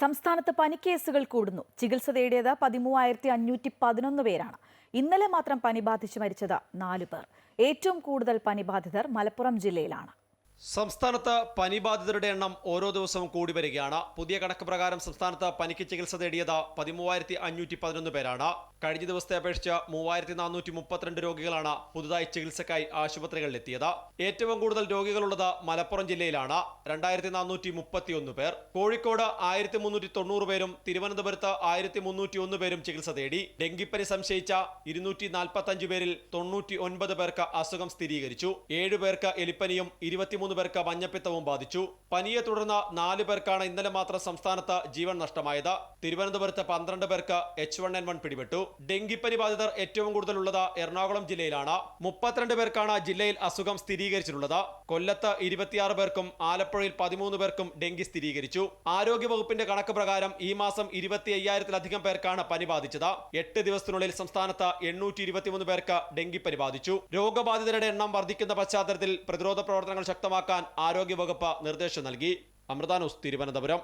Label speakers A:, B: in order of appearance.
A: സംസ്ഥാനത്ത് പനിക്കേസുകൾ കൂടുന്നു. ചികിത്സ തേടിയത് പതിമൂവായിരത്തി അഞ്ഞൂറ്റി പതിനൊന്ന് പേരാണ്. ഇന്നലെ മാത്രം പനി ബാധിച്ച് മരിച്ചത് നാലു പേർ. ഏറ്റവും കൂടുതൽ പനി ബാധിതർ മലപ്പുറം ജില്ലയിലാണ്.
B: സംസ്ഥാനത്ത് പനിബാധിതരുടെ എണ്ണം ഓരോ ദിവസവും കൂടി വരികയാണ്. പുതിയ കണക്ക് പ്രകാരം സംസ്ഥാനത്ത് പനിക്ക് ചികിത്സ തേടിയത് പതിമൂവായിരത്തി അഞ്ഞൂറ്റി പതിനൊന്ന് പേരാണ്. കഴിഞ്ഞ ദിവസത്തെ അപേക്ഷിച്ച് മൂവായിരത്തി നാനൂറ്റി മുപ്പത്തിരണ്ട് രോഗികളാണ് പുതുതായി ചികിത്സക്കായി ആശുപത്രികളിലെത്തിയത്. ഏറ്റവും കൂടുതൽ രോഗികളുള്ളത് മലപ്പുറം ജില്ലയിലാണ്. രണ്ടായിരത്തി നാനൂറ്റി മുപ്പത്തിയൊന്ന് പേർ. കോഴിക്കോട് ആയിരത്തി മുന്നൂറ്റി തൊണ്ണൂറ് പേരും തിരുവനന്തപുരത്ത് ആയിരത്തി മുന്നൂറ്റി ഒന്ന് പേരും ചികിത്സ തേടി. ഡെങ്കിപ്പനി സംശയിച്ച ഇരുന്നൂറ്റി നാൽപ്പത്തി അഞ്ച് പേരിൽ തൊണ്ണൂറ്റി ഒൻപത് പേർക്ക് അസുഖം സ്ഥിരീകരിച്ചു. ഏഴ് പേർക്ക് എലിപ്പനിയും ഇരുപത്തിമൂന്ന് പേർക്ക് മഞ്ഞപ്പിത്തവും ബാധിച്ചു. പനിയെ തുടർന്ന് നാല് പേർക്കാണ് ഇന്നലെ മാത്രം സംസ്ഥാനത്ത് ജീവൻ നഷ്ടമായത്. തിരുവനന്തപുരത്ത് പന്ത്രണ്ട് പേർക്ക് എച്ച് വൺ എൻ വൺ പിടിപെട്ടു. ഡെങ്കിപ്പനി ബാധിതർ ഏറ്റവും കൂടുതലുള്ളത് എറണാകുളം ജില്ലയിലാണ്. മുപ്പത്തിരണ്ട് പേർക്കാണ് ജില്ലയിൽ അസുഖം സ്ഥിരീകരിച്ചിട്ടുള്ളത്. കൊല്ലത്ത് ഇരുപത്തിയാറ് പേർക്കും ആലപ്പുഴയിൽ പതിമൂന്ന് പേർക്കും ഡെങ്കി സ്ഥിരീകരിച്ചു. ആരോഗ്യവകുപ്പിന്റെ കണക്ക് പ്രകാരം ഈ മാസം ഇരുപത്തി അയ്യായിരത്തിലധികം പേർക്കാണ് പനി ബാധിച്ചത്. എട്ട് ദിവസത്തിനുള്ളിൽ സംസ്ഥാനത്ത് എണ്ണൂറ്റി ഇരുപത്തിമൂന്ന് പേർക്ക് ഡെങ്കിപ്പനി ബാധിച്ചു. രോഗബാധിതരുടെ എണ്ണം വർദ്ധിക്കുന്ന പശ്ചാത്തലത്തിൽ പ്രതിരോധ പ്രവർത്തനങ്ങൾ പ്രാവർത്തികമാക്കാൻ ആരോഗ്യവകുപ്പ് നിർദ്ദേശം നൽകി. അമൃതാനൂസ് തിരുവനന്തപുരം.